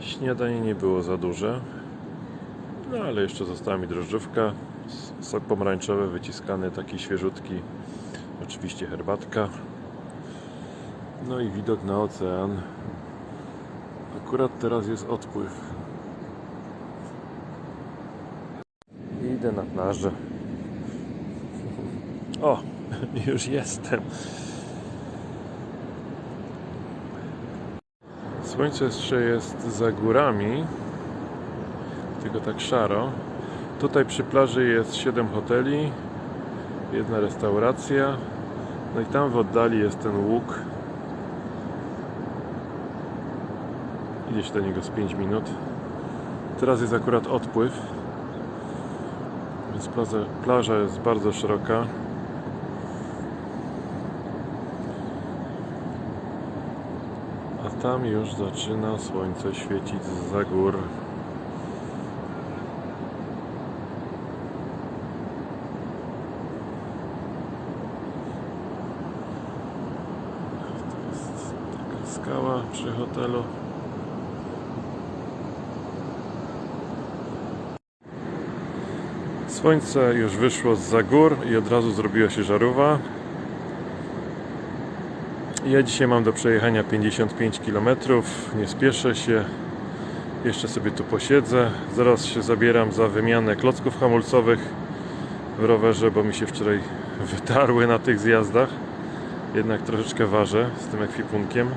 Śniadanie nie było za duże, no ale jeszcze została mi drożdżówka, sok pomarańczowy wyciskany, taki świeżutki, oczywiście herbatka. No i widok na ocean. Akurat teraz jest odpływ. Idę na plażę. O, już jestem. Słońce jeszcze jest za górami, tylko tak szaro. Tutaj przy plaży jest 7 hoteli, jedna restauracja. No i tam w oddali jest ten łuk. Idzie się do niego z 5 minut. Teraz jest akurat odpływ, więc plaża, plaża jest bardzo szeroka. Tam już zaczyna słońce świecić za gór. To jest taka skała przy hotelu. Słońce już wyszło z gór i od razu zrobiła się żarówa. Ja dzisiaj mam do przejechania 55 km. Nie spieszę się. Jeszcze sobie tu posiedzę. Zaraz się zabieram za wymianę klocków hamulcowych w rowerze, bo mi się wczoraj wytarły na tych zjazdach. Jednak troszeczkę ważę z tym ekwipunkiem.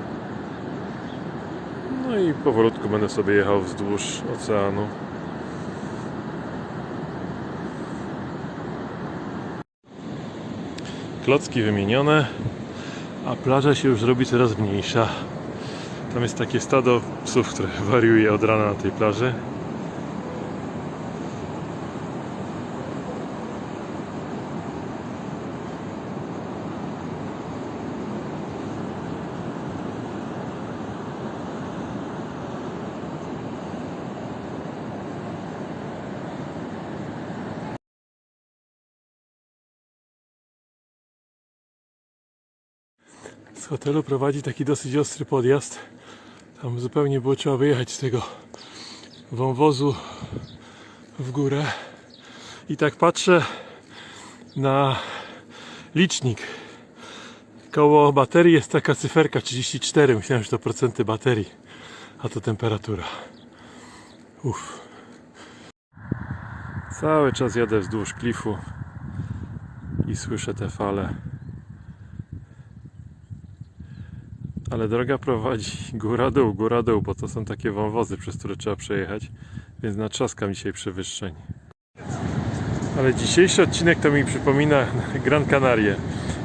No i powolutku będę sobie jechał wzdłuż oceanu. Klocki wymienione a plaża się już robi coraz mniejsza. Tam jest takie stado psów, które wariuje od rana na tej plaży. Z hotelu prowadzi taki dosyć ostry podjazd. Tam zupełnie było trzeba wyjechać z tego wąwozu w górę. I tak patrzę na licznik. Koło baterii jest taka cyferka 34. Myślałem, że to procenty baterii, a to temperatura. Uff. Cały czas jadę wzdłuż klifu i słyszę te fale. Ale droga prowadzi góra-dół, góra-dół, bo to są takie wąwozy, przez które trzeba przejechać, więc natrzaskam dzisiaj przewyższeń. Ale dzisiejszy odcinek to mi przypomina Gran Canaria.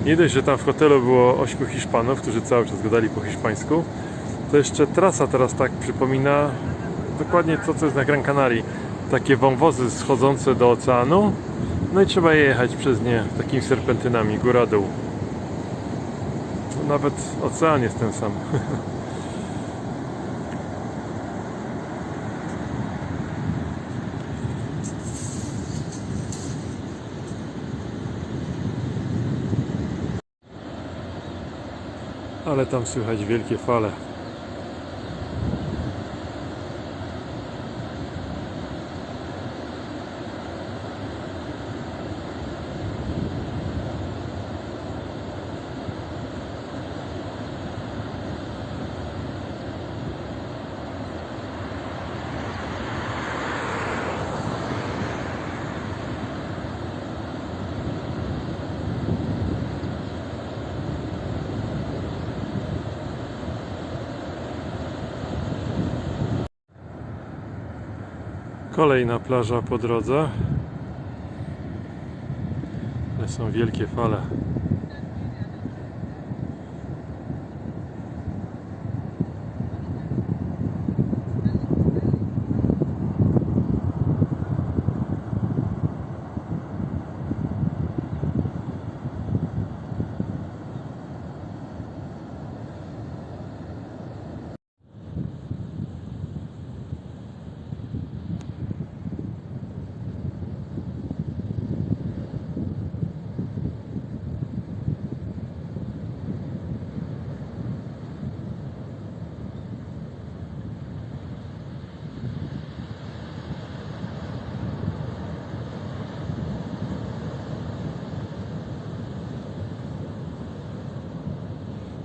Nie dość, że tam w hotelu było ośmiu Hiszpanów, którzy cały czas gadali po hiszpańsku, to jeszcze trasa teraz tak przypomina dokładnie to, co jest na Gran Canarii. Takie wąwozy schodzące do oceanu, no i trzeba jechać przez nie takimi serpentynami, góra-dół. Nawet ocean jest ten sam. Ale tam słychać wielkie fale. Kolejna plaża po drodze. Ale są wielkie fale.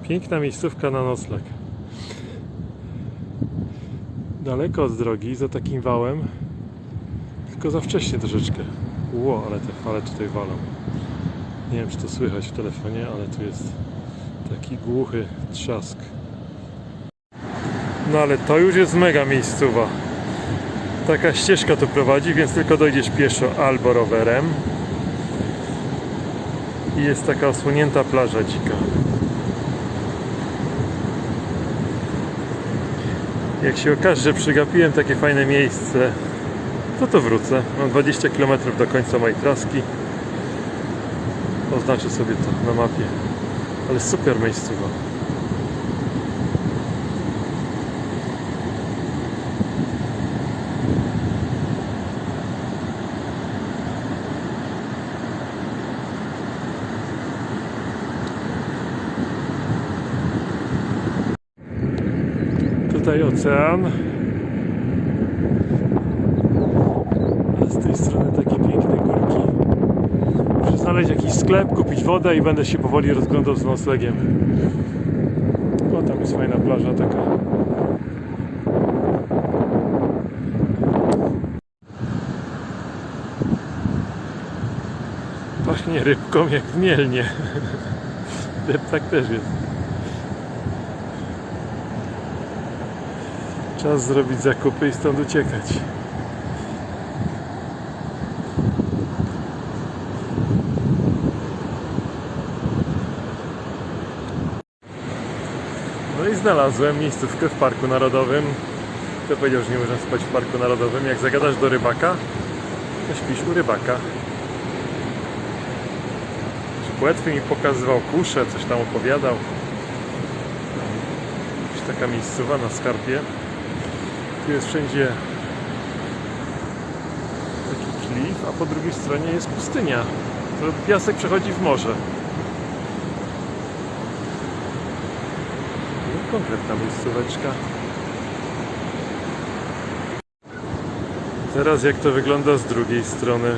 Piękna miejscówka na nocleg. Daleko od drogi, za takim wałem. Tylko za wcześnie troszeczkę. Ło, ale te fale tutaj walą. Nie wiem, czy to słychać w telefonie, ale tu jest taki głuchy trzask. No ale to już jest mega miejscowa. Taka ścieżka tu prowadzi, więc tylko dojdziesz pieszo albo rowerem. I jest taka osłonięta plaża dzika. Jak się okaże, że przegapiłem takie fajne miejsce, to to wrócę. Mam 20 km do końca mojej traski. Oznaczę sobie to na mapie. Ale super miejscowa. Tutaj ocean. A z tej strony takie piękne górki. Muszę znaleźć jakiś sklep, kupić wodę i będę się powoli rozglądał z noclegiem. O, tam jest fajna plaża taka. Pachnie rybką jak w Mielnie. tak też jest. Czas zrobić zakupy i stąd uciekać. No i znalazłem miejscówkę w Parku Narodowym. Kto powiedział, że nie można spać w Parku Narodowym? Jak zagadasz do rybaka, to śpisz u rybaka. Płetwy mi pokazywał kuszę, coś tam opowiadał. Jakaś taka miejscowa na skarpie. Tu jest wszędzie taki klif, a po drugiej stronie jest pustynia. To piasek przechodzi w morze. No, konkretna miejscóweczka. Teraz jak to wygląda z drugiej strony.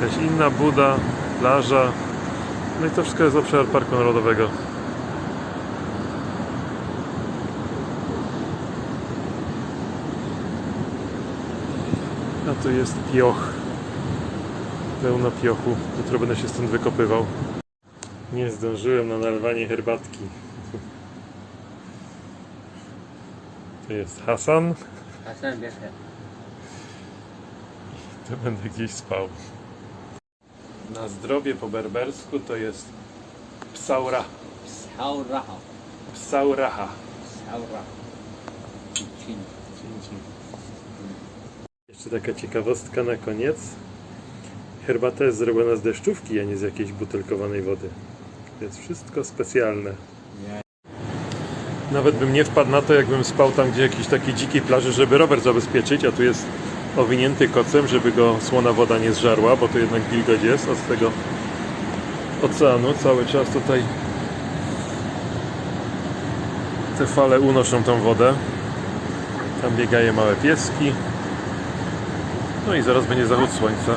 Jakaś inna buda, plaża. No i to wszystko jest obszar Parku Narodowego. A tu jest pioch. Pełno piochu. Jutro będę się stąd wykopywał. Nie zdążyłem na nalewanie herbatki. To jest Hasan. Hasan Becher. To będę gdzieś spał. Na zdrowie po berbersku to jest psaura. Sauraha. Psauraha. Sauraha. Chin. Jeszcze taka ciekawostka na koniec. Herbata jest zrobiona z deszczówki, a nie z jakiejś butelkowanej wody. Więc wszystko specjalne. Nawet bym nie wpadł na to, jakbym spał tam gdzie jakiejś takiej dzikiej plaży, żeby rower zabezpieczyć, a tu jest owinięty kocem, żeby go słona woda nie zżarła, bo to jednak wilgoć jest od tego oceanu. Cały czas tutaj te fale unoszą tą wodę. Tam biegają małe pieski. No i zaraz będzie zachód słońca.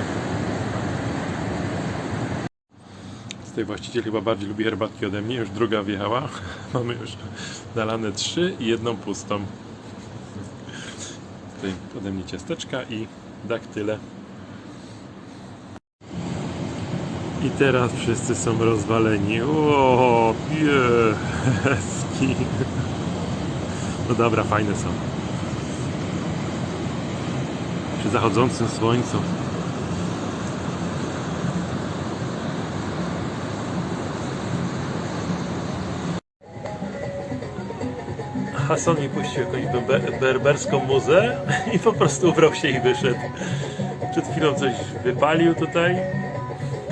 Tutaj właściciel chyba bardziej lubi herbatki ode mnie. Już druga wjechała. Mamy już nalane trzy i jedną pustą. Tutaj ode mnie ciasteczka i daktyle. I teraz wszyscy są rozwaleni. O, pieski. No dobra, fajne są. Przy zachodzącym słońcu. Hasan mi puścił jakąś be- berberską muzę i po prostu ubrał się i wyszedł. Przed chwilą coś wypalił tutaj.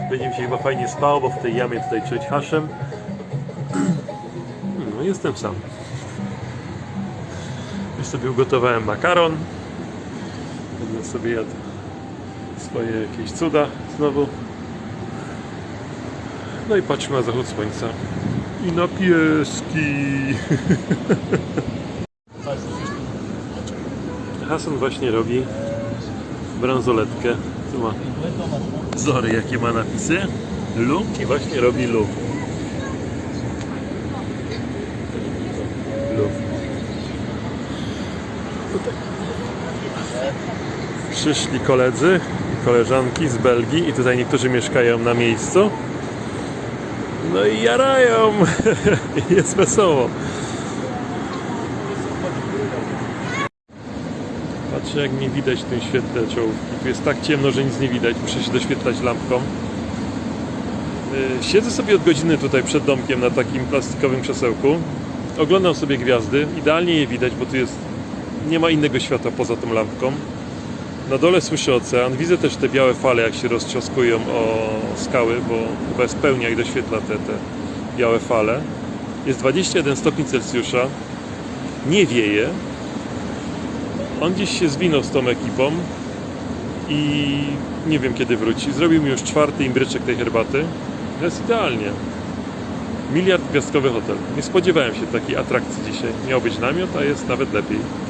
Będzie mi się chyba fajnie spało, bo w tej jamie tutaj czuć haszem. No jestem sam. Już sobie ugotowałem makaron. Będę sobie jadł swoje jakieś cuda znowu. No i patrzmy na zachód słońca. I na pieski. Hasan właśnie robi bransoletkę. Tu ma wzory, jakie ma napisy. Lu i właśnie robi lu. Lu. Tutaj. Przyszli koledzy i koleżanki z Belgii i tutaj niektórzy mieszkają na miejscu. No i jarają. Jest wesoło. Patrzę jak nie widać w tym świetle czołówki. Tu jest tak ciemno, że nic nie widać. Muszę się doświetlać lampką. Yy, Siedzę sobie od godziny tutaj przed domkiem na takim plastikowym krzesełku. Oglądam sobie gwiazdy. Idealnie je widać, bo tu jest nie ma innego światła poza tą lampką. Na dole słyszę ocean. Widzę też te białe fale, jak się roztrzaskują o skały, bo chyba jest pełnia i doświetla te, te białe fale. Jest 21 stopni Celsjusza. Nie wieje. On gdzieś się zwinął z tą ekipą i nie wiem kiedy wróci. Zrobił mi już czwarty imbryczek tej herbaty. Jest idealnie. Miliard gwiazdkowy hotel. Nie spodziewałem się takiej atrakcji dzisiaj. Miał być namiot, a jest nawet lepiej.